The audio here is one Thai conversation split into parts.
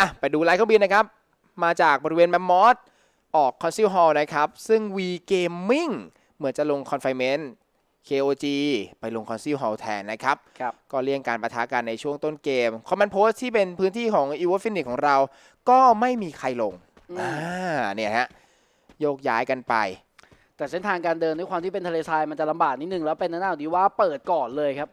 อะไปดูไลน์เครื่องบินนะครับ มาจากบริเวณแมมมอสออกคอนซิลฮอลนะครับ ซึ่ง V Gaming เหมือนจะลงคอนไฟเมนต์ KOG ไปลงคอนซิลฮอลแทนนะครับ ครับ ก็เลี่ยงการประทะกันในช่วงต้นเกม คอมมานโพสที่เป็นพื้นที่ของ e v o f i n i x ของเรา ก็ไม่มีใครลง อืม อ่า เนี่ยฮะ โยกย้ายกันไป แต่เส้นทางการเดินด้วยความที่เป็นทะเลทรายมันจะลำบากนิดนึงแล้วเป็นทางด้านของดีว่าเปิดก่อนเลยครับ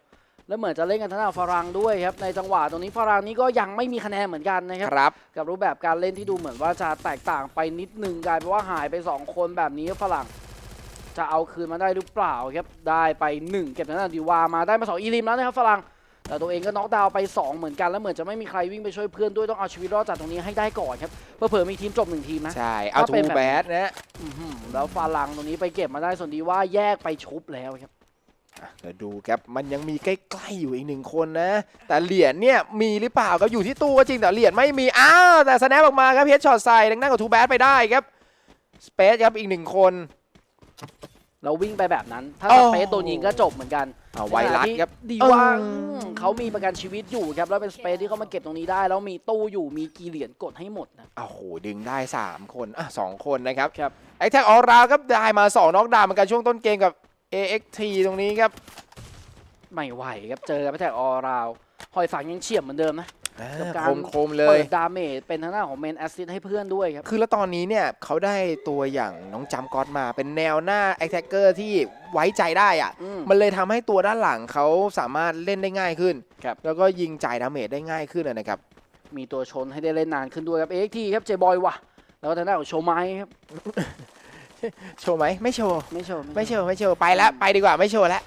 แล้วเหมือนจะเล่นกันทางด้านฝรั่งด้วยครับในจังหวะตรงนี้ฝรั่งนี้ก็ยังไม่มีคะแนนเหมือนกันนะครับครับกับรูปแบบการเล่นที่ดูเหมือนว่าจะแตกต่างไปนิดนึงกลายเป็นว่าหายไป 2 คนแบบนี้ฝรั่ง จะเอาคืนมาได้หรือเปล่าครับได้ไป 1 เก็บทางด้านดีวามาได้มา2อีลิมแล้วนะครับฝรั่งแต่ตัวเองก็น็อกดาวน์ไป 2 เหมือนกันแล้วเหมือนจะไม่มีใครวิ่งไปช่วยเพื่อนด้วยต้องเอาชีวิตรอดจากตรงนี้ให้ได้ก่อนครับเพื่อเผื่อมีทีมจบหนึ่งทีมนะใช่เอาถ้าทูเป็นแบบแบดนะอื้อหือแล้วฝรั่งตรงนี้ไปเก็บมาได้ส่วนดีว่าแยกไปชุบแล้วครับอะ เดี๋ยวดูครับมันยังมีใกล้ๆอยู่อีกหนึ่งคนนะ แต่เหรียญเนี่ยมีหรือเปล่าครับอยู่ที่ตู้ก็จริงแต่เหรียญไม่มีอ้าวแต่สแนปออกมาครับเฮดช็อตใส่ดังนั้นกับทูแบดไปได้ครับสเปซครับอีกหนึ่งคนเราวิ่งไปแบบนั้น ถ้าโอ้สเปซโดนยิงก็จบเหมือนกันเอาไวรัสครับดีว่าเอออืมเขามีประกันชีวิตอยู่ครับ แล้วเป็นสเปซที่เขามาเก็บตรงนี้ได้ แล้วมีตู้อยู่มีกี่เหรียญกดให้หมดนะโอ้โหดึงได้ 3 คนอะ2คนนะครับครับไอแท็กออราวครับได้มา 2น็อกดาวน์เหมือนกันช่วงต้นเกมกับ AXT ตรงนี้ครับ ไม่ไหวครับเจอกับแท็กออราวหอยฝังยังเฉียบเหมือนเดิมนะอ่ากับการคมคมๆเลเปิยดดาเมจเป็นทางหน้าของเมนแอสซิสให้เพื่อนด้วยครับ คือแล้วตอนนี้เนี่ยเขาได้ตัวอย่างน้องจำก๊อตมาเป็นแนวหน้าแอคแท็กเกอร์ที่ไว้ใจได้อะอืมมันเลยทำให้ตัวด้านหลังเขาสามารถเล่นได้ง่ายขึ้นครับแล้วก็ยิงจ่ายดาเมจได้ง่ายขึ้นอะนะครับ มีตัวชนให้ได้เล่นนานขึ้นด้วยครับเอ็กทีครับเจบอยว่ะ แล้วก็ทางด้านของโชว์ไม้ครับ โชว์ไหมไม่โชว์ ไม่โชว์ไม่โชว์ไม่โชว์ไปแล้วไปดีกว่าไม่โชว์แล้ว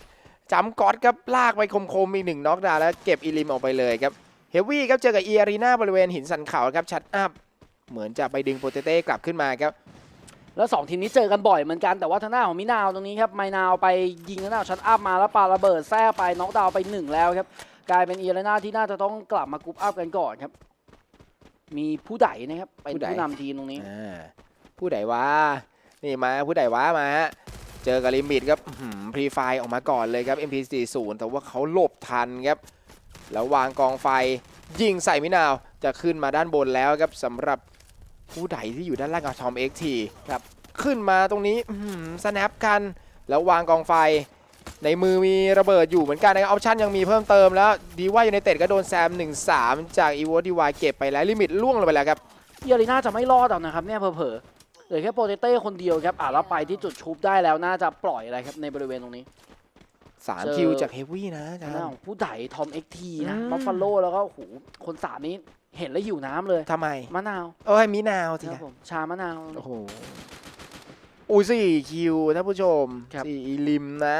จำก๊อตครับลากไปคมๆอีกหนึ่งน็อกดาวน์แล้วเก็บอีลิมออกไปเลยครับเฮฟวี่ครับเจอกับเอียรีนาบริเวณหินสันเขาครับชัดอัพเหมือนจะไปดึงโปเตเต้กลับขึ้นมาครับแล้วสองทีมนี้เจอกันบ่อยเหมือนกันแต่ว่าทางหน้าของมินาวตรงนี้ครับไมนาวไปยิงทางหน้าของชัดอัพมาแล้วปาระเบิดแท้ไปน็อกดาวน์ไปหนึ่งแล้วครับกลายเป็นเอียร์นาที่น่าจะต้องกลับมากรุ๊ปอัพกันก่อนครับ มีผู้ใดนะครับเป็นผู้ใดผู้นำทีมตรงนี้อ่าผู้ใดว่า นี่มาผู้ใดว่ามาฮะเจอกับลิมิตครับพรีไฟออกมาก่อนเลยครับ MP40 แต่ว่าเขาหลบทันครับ แล้ววางกองไฟยิงใส่มินาวจะขึ้นมาด้านบนแล้วครับสำหรับผู้ใดที่อยู่ด้านล่างกับทอมเอ็กทีครับขึ้นมาตรงนี้สแนปกัน แล้ววางกองไฟในมือมีระเบิดอยู่เหมือนกันนะครับออปชั่นยังมีเพิ่มเติมแล้ว ดีว่ายูไนเต็ดก็โดนแซม 1-3 จากอีวอดีวายเก็บไปแล้วลิมิตล่วงลงไปแล้วครับเอียรีนาจะไม่รอดเอานะครับเนี่ยเผลอ เหลือแค่โปเตเต้คนเดียวครับอ่าแล้วไปที่จุดชุบได้แล้วน่าจะปล่อยอะไรครับในบริเวณตรงนี้ สามเจอคิวจากเฮฟวี่นะอาทาจางรหน้าย์ ของผู้ใดทอมเอ็กทีนะอืม บัฟฟาโลแล้วก็โอ้โหคนสามนี้เห็นแล้วหิวน้ำเลยทำไม มะนาวเอ้ยมีนาวสิครับผมชามะนาว โอ้โหอุ้ยสี่คิวท่านผู้ชมครับ สี่ลิมนะ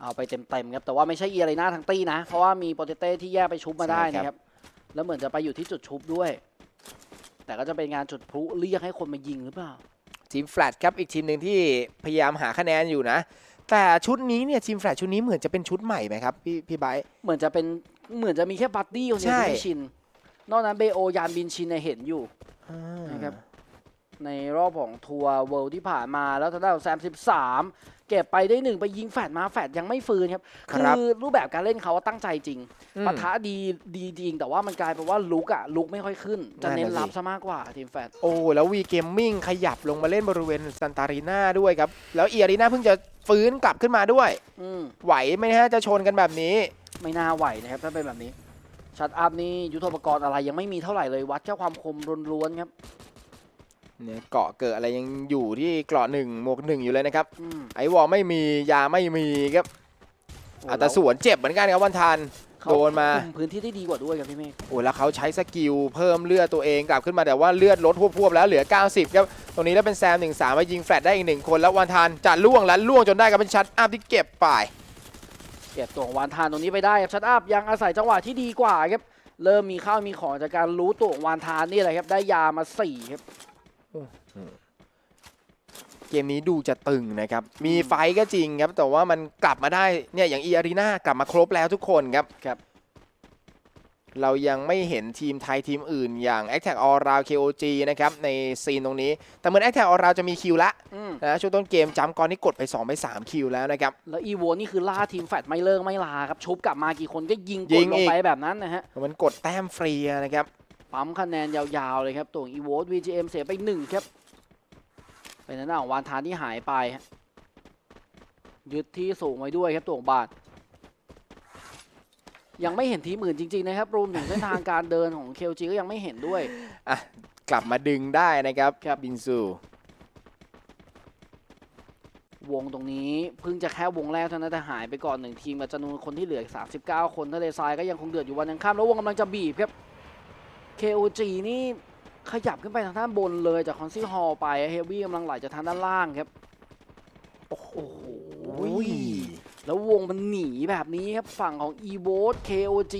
เอาไปเต็มๆครับแต่ว่าไม่ใช่เอียรีนาทั้งตี้นะ เพราะว่ามีโปเตเต้ที่แยกไปชุบมาได้ใช่ครับนะครับ แล้วเหมือนจะไปอยู่ที่จุดชุบด้วย แต่ก็จะเป็นงานจุดพลุเรียกให้คนมายิงหรือเปล่า ทีมแฟลตครับอีกทีมหนึ่งที่พยายามหาคะแนนอยู่นะ แต่ชุดนี้เนี่ยทีมแฟลตชุดนี้เหมือนจะเป็นชุดใหม่ไหมครับพี่พี่ไบร์ท เหมือนจะเป็นเหมือนจะมีแค่บัตตี้คนเดียวใช่ ที่ไม่ชิน นอกนั้นเบโอยานบินชินเนี่ยเห็นอยู่ นะครับ ในรอบของทัวร์เวิลด์ที่ผ่านมาแล้วทางด้านของแซม13 เก็บไปได้หนึ่งไปยิงแฟดมาแฟดยังไม่ฟื้นครับคคืรับอรูปแบบการเล่นเขาตั้งใจจริงอืมปะทะดีดีจริง แต่ว่ามันกลายเป็นว่าลุกอะลุกไม่ค่อยขึ้น จะเน้นนั่นน่ะสิรับซะมากกว่าทีมแฟดโอ้แล้ววีเกมมิ่งขยับลงมาเล่นบริเวณซันตารีนาด้วยครับ แล้วเอียรีนาเพิ่งจะฟื้นกลับขึ้นมาด้วยอืมไหวไหมฮะจะชนกันแบบนี้ ไม่น่าไหวนะครับถ้าเป็นแบบนี้ชัดอัพนี่ยุทโธปกรณ์อะไรยังไม่มีเท่าไหร่เลยวัดแค่ความคมล้วนๆครับ เนี่ยเกาะเกิดอะไรยังอยู่ที่เกราะหนึ่งหมวกหนึ่งอยู่เลยนะครับ อืมไอวอลไม่มียาไม่มีครับโอ้อัตราสวนเจ็บเหมือนกันครับวันทันเขาโดนมา คุพื้นที่ได้ดีกว่าด้วยครับพี่เมฆ โอ้แล้วเขาใช้สกิลเพิ่มเลือดตัวเองกลับขึ้นมาแต่ว่าเลือดลดพวบๆแล้วเหลือ 90ครับตรงนี้แล้วเป็นแซม1 3มายิงแฟลตได้อีกหนึ่งคนแล้ววันทันจะล่วงและล่วงจนได้กับเป็นชัดอัพที่เก็บไป เก็บตัวของวานทานตรงนี้ไปได้ครับชัดอัพยังอาศัยจังหวะที่ดีกว่าครับ เริ่มมีข้าวมีของจากการรู้ตัวของวานทานนี่แหละครับ ได้ยามาสี่ครับ เกมนี้ดูจะตึงนะครับ มีไฟท์ก็จริงครับ แต่ว่ามันกลับมาได้เนี่ยอย่างอีอารีนากลับมาครบแล้วทุกคนครับครับ เรายังไม่เห็นทีมไทยทีมอื่นอย่าง a t t a c k All Round KOG นะครับ ในซีนตรงนี้ แต่เหมือน a t t a c k All Round จะมีคิวละอืมนะช่วงต้นเกมจำก่อนนี่กดไป2ไป3คิวแล้วนะครับ แล้วอีโวนี่คือล่าทีมแฟดไม่เลิกไม่ลาครับชุบกลับมากี่คนก็ยิงกยิดงลงอีกไปแบบนั้นนะฮะมันกดแต้มฟรีนะครับ ปั๊มคะแนนยาวๆเลยครับตัวอีโว VGM เสียไปหนึ่งครับ เป็นหน้าของวานทานที่หายไปฮะยึดที่สูงไว้ด้วยครับตัวของบาท ยังไม่เห็นทีมอื่นจริงๆนะครับรวมถึงเส้นทางการเดินของเคลจีก็ยังไม่เห็นด้วยกลับมาดึงได้นะครับครับบินซู วงตรงนี้เพิ่งจะแค่วงแรกเท่านั้นแต่หายไปก่อนหนึ่งทีมกับจำนวนคนที่เหลืออีก39 คนทะเลทรายก็ยังคงเดือดอยู่วันยังข้ามแล้ววงกำลังจะบีบครับ KOG นี่ขยับขึ้นไปทางด้านบนเลยจากคอนซี่ฮอลไปเฮฟวี่กำลังไหลจากทางด้านล่างครับ โอ้โหอุ้ยแล้ววงมันหนีแบบนี้ครับ ฝั่งของ e v o t KOG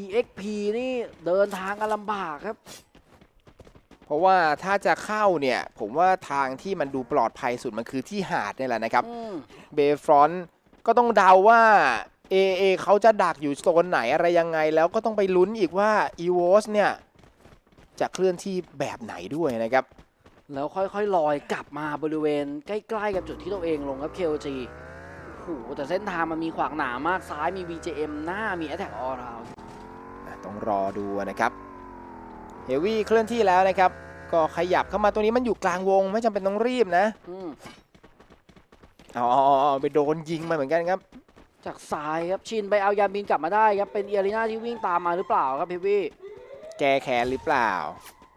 EXP นี่เดินทางกันลำบากครับ เพราะว่าถ้าจะเข้าเนี่ย ผมว่าทางที่มันดูปลอดภัยสุดมันคือที่หาดนี่แหละนะครับอืมเบฟรอนต์ก็ต้องเดาว่า AA เขาจะดักอยู่โซนไหนอะไรยังไง แล้วก็ต้องไปลุ้นอีกว่า e v o s เนี่ย จะเคลื่อนที่แบบไหนด้วยนะครับ แล้วค่อยๆ ลอยกลับมาบริเวณใกล้ๆ กับจุดที่ตัวเองลงครับ KOG โอ้โหแต่เส้นทางมันมีขวางหนามากซ้ายมี VJM หน้ามี Attack All Round อะต้องรอดูนะครับเฮวี่เคลื่อนที่แล้วนะครับ ก็ขยับเข้ามาตัวนี้มันอยู่กลางวงไม่จำเป็นต้องรีบนะอืมอ๋อไปโดนยิงมาเหมือนกันครับ จากซ้ายครับชินไปเอายานบินกลับมาได้ครับเป็นเอียรีนาที่วิ่งตามมาหรือเปล่าครับพี่วี่แก้แค้นหรือเปล่า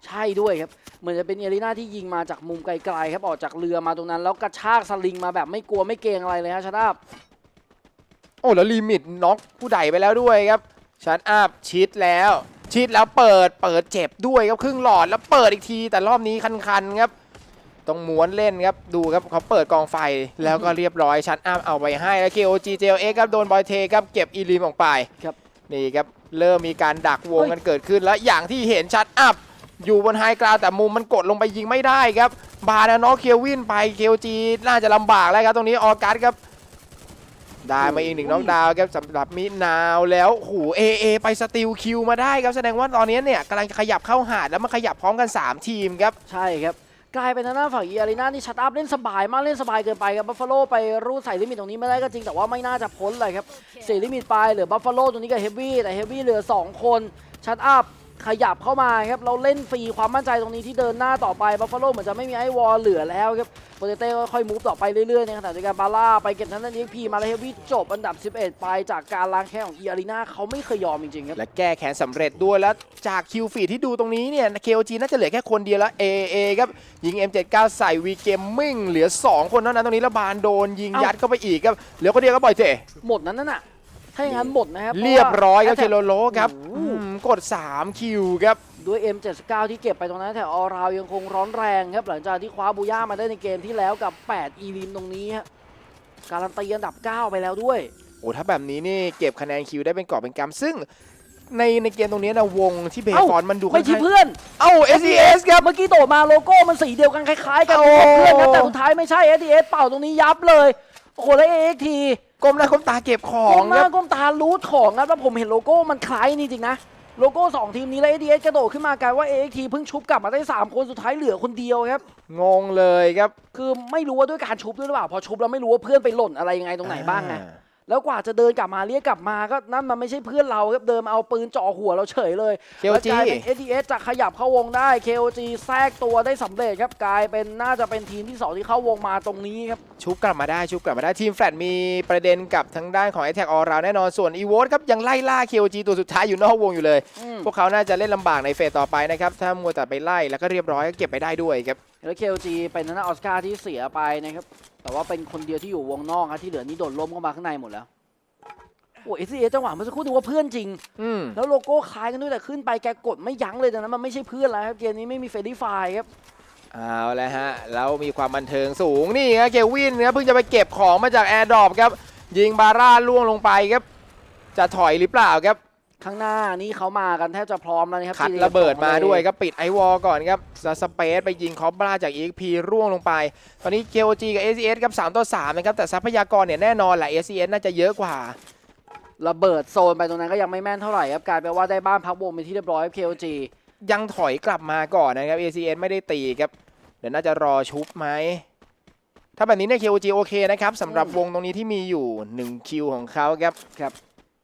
ใช่ด้วยครับเหมือนจะเป็นเอียรีนาที่ยิงมาจากมุมไกลๆครับออกจากเรือมาตรงนั้น แล้วกระชากสลิงมาแบบไม่กลัวไม่เกรงอะไรเลยฮะชาดาบโอ้แล้วลิมิตน็อกผู้ใดไปแล้วด้วยครับชัดอัพชิดแล้ว ชิดแล้วเปิดเปิดเจ็บด้วยครับครึ่งหลอดแล้วเปิดอีกที แต่รอบนี้คันๆครับ ต้องม้วนเล่นครับ ดูครับเขาเปิดกองไฟแล้วก็เรียบร้อยชัดอัพเอาไปให้ แล้ว KOG JLX ครับโดนบอยเทครับเก็บอีลิมออกไปครับนี่ครับเริ่มมีการดักวงกันเกิดขึ้นแล้วอย่างที่เห็นชัดอัพอยู่บนไฮกราวแต่มุมมันกดลงไปยิงไม่ได้ครับ บาร์นะน็อกเควินไป KOG น่าจะลำบากแล้วครับ ตรงนี้ออกัสครับ ได้มาอีกหนึ่งน้องดาวน์ครับสำหรับมินาวแล้วโอ้โหเอเอไปสติลคิวมาได้ครับ แสดงว่าตอนนี้เนี่ยกำลังจะขยับเข้าหาดแล้วมาขยับพร้อมกัน 3 ทีมครับ ใช่ครับ กลายเป็นทางด้านฝั่งเอียรีนาที่ชัดอัพเล่นสบายมากเล่นสบายเกินไปครับบัฟฟาโลไปรูดใส่ลิมิตตรงนี้ไม่ได้ก็จริงแต่ว่าไม่น่าจะพ้นเลยครับเสียลิมิตไปเหลือบัฟฟาโลตรงนี้กับเฮฟวี่แต่เฮฟวี่เหลือ 2 คนชัดอัพ ขยับเข้ามาครับเราเล่นฟรีความมั่นใจตรงนี้ที่เดินหน้าต่อไปบัฟฟาโลเหมือนจะไม่มีไอวอลเหลือแล้วครับโปเตเต้ก็ค่อยมูฟต่อไปเรื่อยๆในขณะเดียวกันบาร่าไปเก็บทางด้านนี้พีมาแล้วเฮฟวี่จบอันดับ 11 ไปจากการล้างแค้นของเอียรีนาเขาไม่เคยยอมจริงๆครับและแก้แค้นสำเร็จด้วยแล้วจากคิวฟีดที่ดูตรงนี้เนี่ย KOG น่าจะเหลือแค่คนเดียวแล้ว AA ครับยิง M79 ใส่วีเกมมิ่งเหลือ 2 คนเท่านั้นตรงนี้แล้วบานโดนยิงเอ้ายัยัดเข้าไปอีกครับเหลือคนเดียวก็ปล่อยเจหมดนั้นน่ะ ถ้าอย่างนั้นหมดนะครับเรียบร้อยครับพาะเคว่าโลโลครับโอ้โหอืมกด 3 คิวครับด้วย M79 ที่เก็บไปตรงนั้นแต่ออราวยังคงร้อนแรงครับ หลังจากที่คว้าบูย่ามาได้ในเกมที่แล้วกับ 8 อีลินตรงนี้ฮะการันตีอันดับ 9 ไปแล้วด้วยโอ้ถ้าแบบนี้นี่เก็บคะแนนคิวได้เป็นกอบเป็นกำซึ่งในในเกมตรงนี้นะวงที่เบเอ้าฟอนมันดูไม่ใช่ค่อนข้างเพื่อน เอ้า SES ครับ เมื่อกี้โดดมาโลโก้มันสีเดียวกันคล้ายๆกันโอ้เพื่อนครับแต่สุดท้ายไม่ใช่ SDS เป่าตรงนี้ยับเลย โอ้โหแล้ว AXT ก้มหน้าก้มตาเก็บของก้มหคน้ารับก้มตารูทของครับแล้วผมเห็นโลโก้มันคล้ายนี่จริงนะ โลโก้ 2 ทีมนี้แล้ว ADS กระโดดขึ้นมากลายว่า AXT เพิ่งชุบกลับมาได้ 3 คนสุดท้ายเหลือคนเดียวครับ งงเลยครับคือไม่รู้ว่าด้วยการชุบด้วยหรือเปล่า พอชุบแล้วไม่รู้ว่าเพื่อนไปหล่นอะไรยังไงตรงไหนบ้างไง อ่ แล้วกว่าจะเดินกลับมาเรียกกลับมาก็นั่นมันไม่ใช่เพื่อนเราครับเดินมาเอาปืนจ่อหัวเราเฉยเลยเคโอแล้วจีกลายเป็น ADS จะขยับเข้าวงได้ KOG แทรกตัวได้สำเร็จครับกลายเป็นน่าจะเป็นทีมที่สองที่เข้าวงมาตรงนี้ครับชุบกลับมาได้ชุบกลับมาได้ทีมแฟลตมีประเด็นกับทางด้านของ a t t a c k All Round แน่นอนส่วน e v o t ครับยังไล่ล่า KOG ตัวสุดท้ายอยู่นอกวงอยู่เลยอืมพวกเขาน่าจะเล่นลำบากในเฟสต่อไปนะครับถ้ามัวแต่ไปไล่แล้วก็เรียบร้อยก็เก็บไปได้ด้วยครับแล้ว KOG เป็นทางด้านออสการ์ที่เสียไปนะครับ แต่ว่าเป็นคนเดียวที่อยู่วงนอกครับที่เหลือนี่โดนล้มเข้ามาข้างในหมดแล้วโอ้เอสเอจังหวะเมื่อสักครู่ดูว่าเพื่อนจริง อืมแล้วโลโก้คล้ายกันด้วยแต่ขึ้นไปแกกดไม่ยั้งเลยดังนั้นมันไม่ใช่เพื่อนแล้วครับเกมนี้ไม่มีเฟรดดี้ไฟครับ เอาแล้วฮะ แล้วมีความบันเทิงสูงนี่ครับเกวินครับเพิ่งจะไปเก็บของมาจากแอร์ดรอปครับ ยิงบาร่าล่วงลงไปครับ จะถอยหรือเปล่าครับ ข้างหน้านี่เขามากันแทบจะพร้อมแล้วนะครับคัดที่จระเบิดมาลด้วยครับปิดไอวอลก่อนครับสเปซไปยิงคอปบราจาก EXP ร่วงลงไป ตอนนี้ KOG กับ ACS ครับ3ต่อ3นะครับแต่ทรัพยากรเนี่ยแน่นอนแหละ ACS น่าจะเยอะกว่าระเบิดโซนไปตรงนั้นก็ยังไม่แม่นเท่าไหร่ครับกลายเป็นว่าได้บ้านพักวงเป็นที่เรียบร้อยครับ KOG ยังถอยกลับมาก่อนนะครับ ACS ไม่ได้ตีครับเดี๋ยวน่าจะรอชุบไหมถ้าแบบนี้เนี่ย KOG โอเคนะครับสำหรับอืมวงตรงนี้ที่มีอยู่1คิวของเขาครับครับ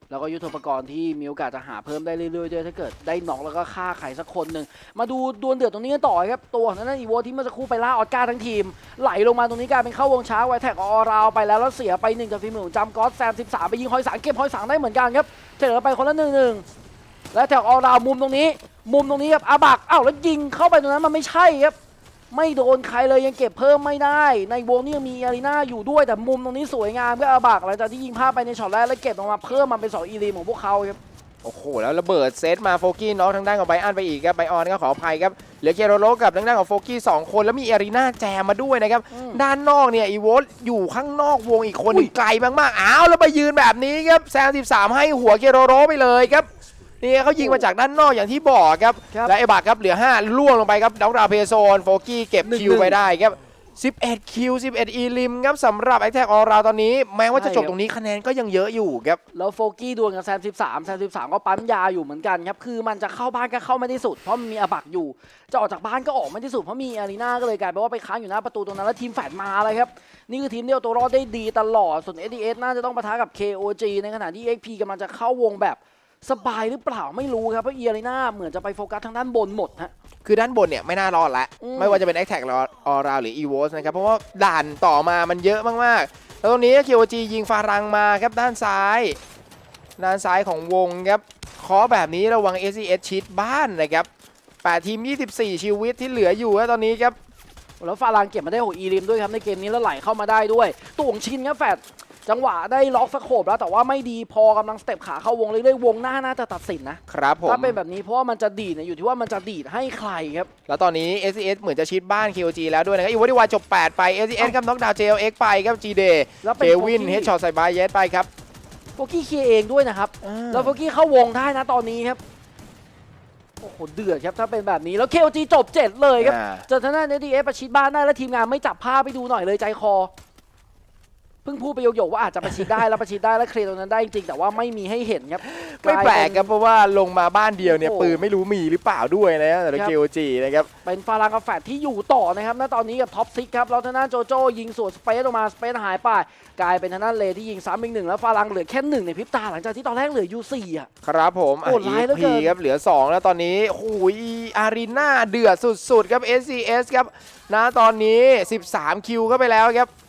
แล้วก็ยุทธปกรณ์ที่มีโอกาสจะหาเพิ่มได้เรื่อยๆด้วยถ้าเกิดได้น็อกแล้วก็ฆ่าใครสักคนหนึ่งมาดูดวลเดือดตรงนี้กันต่อครับตัวนั้นอีโวที่เมื่อสักครู่ไปล่าออสการ์ทั้งทีม ไหลลงมาตรงนี้กลายเป็นเข้าวงช้าไวแท็กออราวไปแล้วแล้วเสียไปหนึ่งจากฝีมือของจำก๊อตแซม13ไปยิงหอยสังเก็บหอยสังได้เหมือนกันครับเฉลิมไปคนละหนึ่งหนึ่งและแท็กออราวมุมตรงนี้ มุมตรงนี้ครับอาบักอ้าวแล้วยิงเข้าไปตรงนั้นมันไม่ใช่ครับ ไม่โดนใครเลยยังเก็บเพิ่มไม่ได้ ในวงนี้ยังมีอารีนาอยู่ด้วยแต่มุมตรงนี้สวยงามก็อาบักหลังจากที่ยิงพลาดไปในช็อตแรกแล้วเก็บออกมาเพิ่มมาเป็นสองอีรีมของพวกเขาครับโอ้โหแล้วระเบิดเซตมาโฟกี้น็อกทางด้านของไบอันไปอีกครับไบออนก็ขออภัยครับเหลือเกโรโลกับทางด้านของโฟกี้สองคนแล้วมีอารีนาแจมมาด้วยนะครับอืมด้านนอกเนี่ยอีโวตอยู่ข้างนอกวงอีกคนหนึ่งอุ้ยไกลมากๆอ้าวแล้วไปยืนแบบนี้ครับแซม13 ให้หัวเกโรโรไปเลยครับ นี่เขายิงมาจากด้านนอกอย่างที่บอกครับครับและไอ้บักครับเหลือ 5 ล่วงลงไปครับด็อกดาวเพโซนโฟกี้เก็บหนึ่งคิวหนึ่ง ไปได้ครับ 11 คิว 11 อีลิมครับสำหรับไอแท็กออราตอนนี้ แม้ว่าจะใช่จบครับตรงนี้คะแนนก็ยังเยอะอยู่ครับ แล้วโฟกี้ดวลกับแซม13แซม13 ก็ปั๊มยาอยู่เหมือนกันครับ คือมันจะเข้าบ้านก็เข้าไม่ได้สุด เพราะมันมีอาบักอยู่ จะออกจากบ้านก็ออกไม่ได้สุด เพราะมีอารีนาก็เลยกลายเป็นว่าไปค้างอยู่หน้าประตูตรงนั้นแล้วทีมแฟดมาเลยครับ นี่คือทีมเดียวตัวรอดได้ดีตลอด ส่วน SDS น่าจะต้องปะทะกับ KOG ในขณะที่ XP กำลังจะเข้าวงแบบ สบายหรือเปล่าไม่รู้ครับเพราะเออารีนาเหมือนจะไปโฟกัสทางด้านบนหมดฮะ คือด้านบนเนี่ยไม่น่ารอดละอืม ไม่ว่าจะเป็น a t t a c k ออราหรือ e v o s นะครับ เพราะว่าด่านต่อมามันเยอะมากๆ แล้วตรงนี้ KOG ยิงฟารังมาครับด้านซ้าย ด้านซ้ายของวงครับเคาะแบบนี้ระวัง SES ชิดบ้านนะครับ8ทีม 24 ชีวิตที่เหลืออยู่แล้วตอนนี้ครับ แล้วฟารังเก็บมาได้หกอีริมด้วยครับในเกมนี้แล้วไหลเข้ามาได้ด้วยต่วงชินครับแฟด จังหวะได้ล็อกสโคบแล้วแต่ว่าไม่ดีพอกำลังสเต็ปขาเข้าวงเรื่อยๆวงหน้าน่าจะตัดสินนะครับผม ถ้าเป็นแบบนี้เพราะว่ามันจะดีดเนี่ยอยู่ที่ว่ามันจะดีดให้ใครครับ แล้วตอนนี้ SES เหมือนจะชิดบ้าน KOG แล้วด้วยนะครับอีวอดีวาจบ 8 ไป SES ครับน็อกดาวน์ JLX ไปครับ G-Day แล้วเป็เคนวินโฟกี้เฮดช็อตใส่บายเยสไปครับโฟกี้เคลียร์เองด้วยนะครับ แล้วโฟกี้เข้าวงได้นะตอนนี้ครับ โอ้โหเดือดครับถ้าเป็นแบบนี้แล้ว KOG จบ 7 เลยครับอ่า เจอทางด้าน NDF ประชิดบ้านได้แล้วทีมงานไม่จับภาพไปดูหน่อยเลยใจคอ เพิ่งพูดไปโยกๆว่าอาจจะประชิดได้แล้วประชิดได้แล้วเคลียร์ตรงนั้นได้จริงๆแต่ว่าไม่มีให้เห็นครับไม่แปลกครับเพราะว่าลงมาบ้านเดียวเนี่ยโอ้โหปืนไม่รู้มีหรือเปล่าด้วยนะแต่ละครับ KOG นะครับเป็นฟารังกาแฟดที่อยู่ต่อนะครับณตอนนี้กับท็อปซิกครับแล้วทางด้านโจโจยิงสวนสเปซออกมาสเปซหายไปกลายเป็นทางด้านเลที่ยิงซ้ำอีกหนึ่งแล้วฟารังเหลือแค่หนึ่งในพริบตาหลังจากที่ตอนแรกเหลืออยู่สี่อะครับผมโหดร้ายเหลือเกินพีครับเหลือ 2 แล้วตอนนี้โอ้ยอารีนาเดือดสุดๆครับ SCS ครับนะตอนนี้ 13 คิวเข้าไปแล้วครับห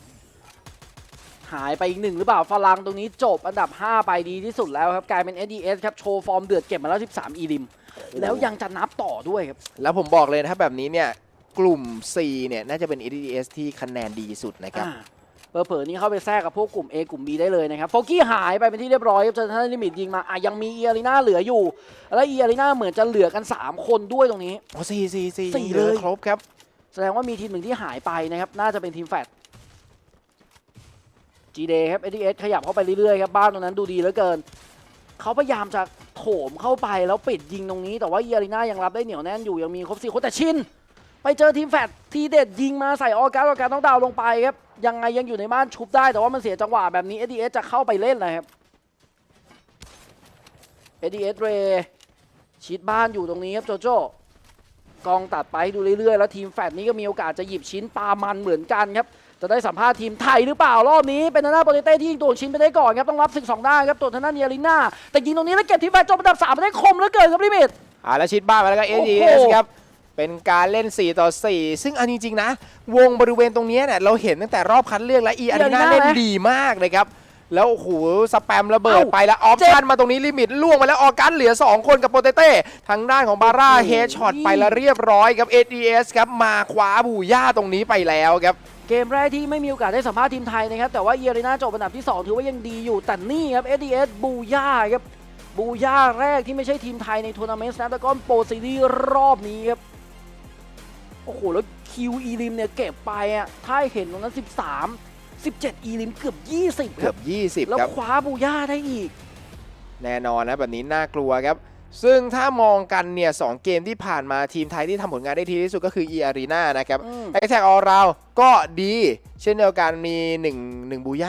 ายไปอีกหนึ่งหรือเปล่าฟารังตรงนี้จบอันดับ 5 ไปดีที่สุดแล้วครับกลายเป็น SDS ครับโชว์ฟอร์มเดือดเก็บมาแล้ว 13 อีริม แล้วยังจะนับต่อด้วยครับ แล้วผมบอกเลยนะครับแบบนี้เนี่ยกลุ่ม C เนี่ยน่าจะเป็น EDS ที่คะแนนดีสุดนะครับอ่าเผลอๆนี่เข้าไปแทรกกับพวกกลุ่ม A กลุ่ม B ได้เลยนะครับโฟกี้หายไปเป็นที่เรียบร้อยครับจนท่านลิมิตยิงมาอะยังมีเอียรีนาเหลืออยู่ แล้วเอียรีนาเหมือนจะเหลือกัน 3 คนด้วยตรงนี้โอ้สี่สี่สี่สี่เหลือเลยครบครับ แสดงว่ามีทีมหนึ่งที่หายไปนะครับ น่าจะเป็นทีมแฟด g d ครับ ADS ขยับเข้าไปเรื่อยๆครับบ้านตรงนั้นดูดีเหลือเกิน เขาพยายามจะโถมเข้าไปแล้วปิดยิงตรงนี้ แต่ว่าเยรีน่ายังรับได้เหนียวแน่นอยู่ยังมีครบสี่คนแต่ชินไปเจอทีมแฟดทีเด็ดยิงมาใส่ออการออการต้องดาวน์ลงไปครับยังไงยังอยู่ในบ้านชุบได้แต่ว่ามันเสียจังหวะแบบนี้ ADS จะเข้าไปเล่นเลยครับ ADS เรชิดบ้านอยู่ตรงนี้ครับโจโจกองตัดไปดูเรื่อยๆ แล้วทีมแฟดนี้ก็มีโอกาสจะหยิบชิ้นปลามันเหมือนกันครับ จะได้สัมภาษณ์ทีมไทยหรือเปล่ารอบนี้เป็นทางด้านโปเตเต้ที่ยิงตัวชิ้นไปได้ก่อนครับต้องรับศึกสองด้านครับตัวทางด้านเนียริน่าแต่ยิงตรงนี้แล้วเก็บทีมแฟดจบอันดับ3ไปได้คมเหลือเกินครับลิมิตอ่าแล้วชิดบ้านมาแล้วก็โอ้โห SES ครับเป็นการเล่น 4 ต่อ 4 ซึ่งเอาจริงๆนะ วงบริเวณตรงเนี้ยเนี่ยเราเห็นตั้งแต่รอบคัดเลือกและ e อารีนา Arena เล่นนะดีมากเลยครับแล้วโอ้โหสแปมระเบิดเอ้าไปแล้วออฟเจ็บชันมาตรงนี้ลิมิตล่วงมาแล้วออกันเหลือ 2 คนกับโปเตเต้ทางด้านของบาร่าโอ้โหเฮดช็อตไปแล้วเรียบร้อยครับ SES ครับมาคว้าบูย่าตรงนี้ไปแล้วครับ เกมแรกที่ไม่มีโอกาสได้สัมภาษณ์ทีมไทยนะครับ แต่ว่าเยริน่าจบอันดับที่ 2 ถือว่ายังดีอยู่ แต่นี่ครับ SDS บูย่าครับ บูย่าแรกที่ไม่ใช่ทีมไทยในทัวร์นาเมนต์สแนปดากอนโปรซีรีส์รอบนี้ครับ โอ้โห แล้วคิวอีลิมเนี่ยเก็บไปอะถ้าเห็นตรงนั้น 13 17 อีลิมเกือบ 20 คเกืรัอบ บ 20 แล้วครับ คว้าบูย่าได้อีก แน่นอนนะแบบนี้น่ากลัวครับ ซึ่งถ้ามองกันเนี่ยสองเกมที่ผ่านมาทีมไทยที่ทำผลงานได้ดีที่สุดก็คือ e Arena นะครับอืมไอแท็กออราวก็ดี เช่นเดียวกันมี1 1บูย่า